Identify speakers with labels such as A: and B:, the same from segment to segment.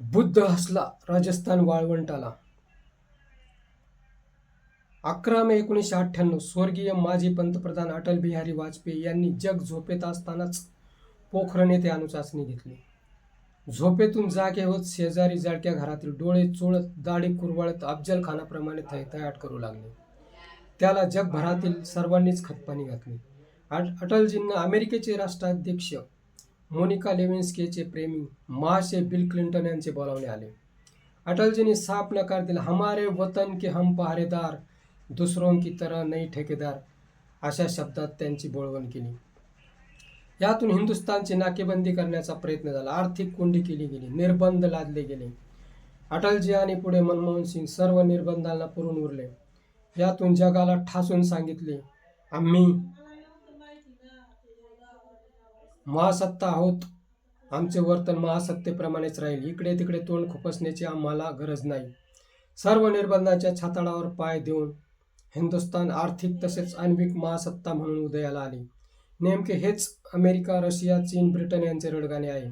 A: बुद्ध हसला राजस्थान वाळवंटाला. अकरा मे एकोणीसशे अठ्ठ्याण्णव स्वर्गीय माजी पंतप्रधान अटल बिहारी वाजपेयी यांनी जग झोपेत असतानाच पोखरण येथे अणुचाचणी घेतली. झोपेतून जागे होत शेजारी जळक्या घरातील डोळे चोळत दाढी कुरवाळत अफजल खानाप्रमाणे थैथयाट करू लागले. त्याला जगभरातील सर्वांनीच खतपाणी घातली. अट- अटलजींना अमेरिकेचे राष्ट्राध्यक्ष मोनिका लेविन्स्कीचे प्रेमी महाशय बिल क्लिंटन यांचे बोलावणे आले. अटलजींनी साफ नकार दिला. हमारे वतन के हम पहारेदार दुसरों की तरह नाही ठेकेदार अशा शब्दात त्यांची बोळवण केली. यातून हिंदुस्थानची नाकेबंदी करण्याचा प्रयत्न झाला. आर्थिक कोंडी केली गेली. निर्बंध लादले गेले. अटलजी आणि पुढे मनमोहन सिंग सर्व निर्बंधांना पुरून उरले. यातून जगाला ठासून सांगितले आम्ही महासत्ता आहोत. आमचे वर्तन महासत्तेप्रमाणेच राहील. इकडे तिकडे तोंड खुपसण्याची आम्हाला गरज नाही. सर्व निर्बंधाच्या छाताळावर पाय देऊन हिंदुस्थान आर्थिक तसेच आण्विक महासत्ता म्हणून उदयाला आली. नेमके हेच अमेरिका रशिया चीन ब्रिटन यांचे रडगाणे आहे.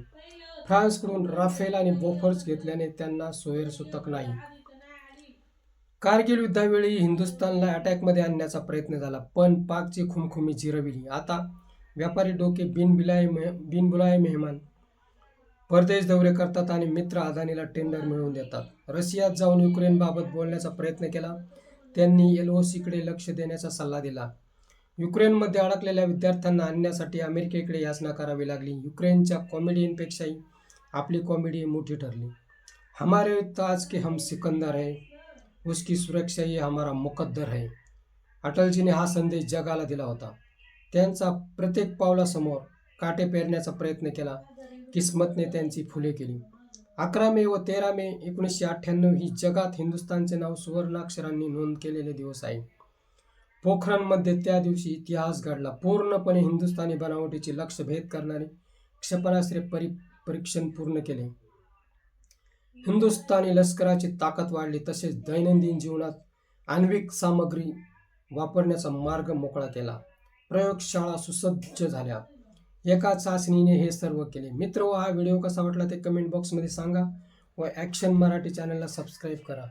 A: फ्रान्सकडून राफेल आणि बोफर्स घेतल्याने त्यांना सोयर सुतक नाही. कारगिल युद्धावेळी हिंदुस्थानला अटॅकमध्ये आणण्याचा प्रयत्न झाला पण पाकची खुमखुमी जिरविली. आता व्यापारी डोके बिनबिलाय मेह बिनबुलाय मेहमान. परदेश दौरे करतात आणि मित्र अदानीला टेंडर मिळवून देतात. रशियात जाऊन युक्रेनबाबत बोलण्याचा प्रयत्न केला. त्यांनी एल ओ सीकडे लक्ष देण्याचा सल्ला दिला. युक्रेनमध्ये अडकलेल्या विद्यार्थ्यांना आणण्यासाठी अमेरिकेकडे याचना करावी लागली. युक्रेनच्या कॉमेडियनपेक्षाही आपली कॉमेडी मोठी ठरली. हमारे ताज के हम सिकंदर है. उसकी सुरक्षा ही हमारा मुकद्दर है. अटलजीने हा संदेश जगाला दिला होता. त्यांचा प्रत्येक पावलासमोर काटे पेरण्याचा प्रयत्न केला. किस्मतने त्यांची फुले केली. अकरा मे व तेरा मे एकोणीसशे अठ्ठ्याण्णव ही जगात हिंदुस्थानचे नाव सुवर्णाक्षरांनी नोंद केलेले दिवस आहे. पोखरणमध्ये त्या दिवशी इतिहास घडला. पूर्णपणे हिंदुस्थानी बनावटीचे लक्ष भेद करणारे क्षेपणास्त्रे परी परीक्षण पूर्ण केले. हिंदुस्थानी लष्कराची ताकद वाढली तसेच दैनंदिन जीवनात आण्विक सामग्री वापरण्याचा मार्ग मोकळा केला. प्रयोगशाळा सुसज्ज झाल्या. एका चाचणीने हे सर्व केले. मित्र हो, हा व्हिडिओ कसा वाटला ते कमेंट बॉक्समध्ये सांगा व ॲक्शन मराठी चॅनलला सबस्क्राईब करा.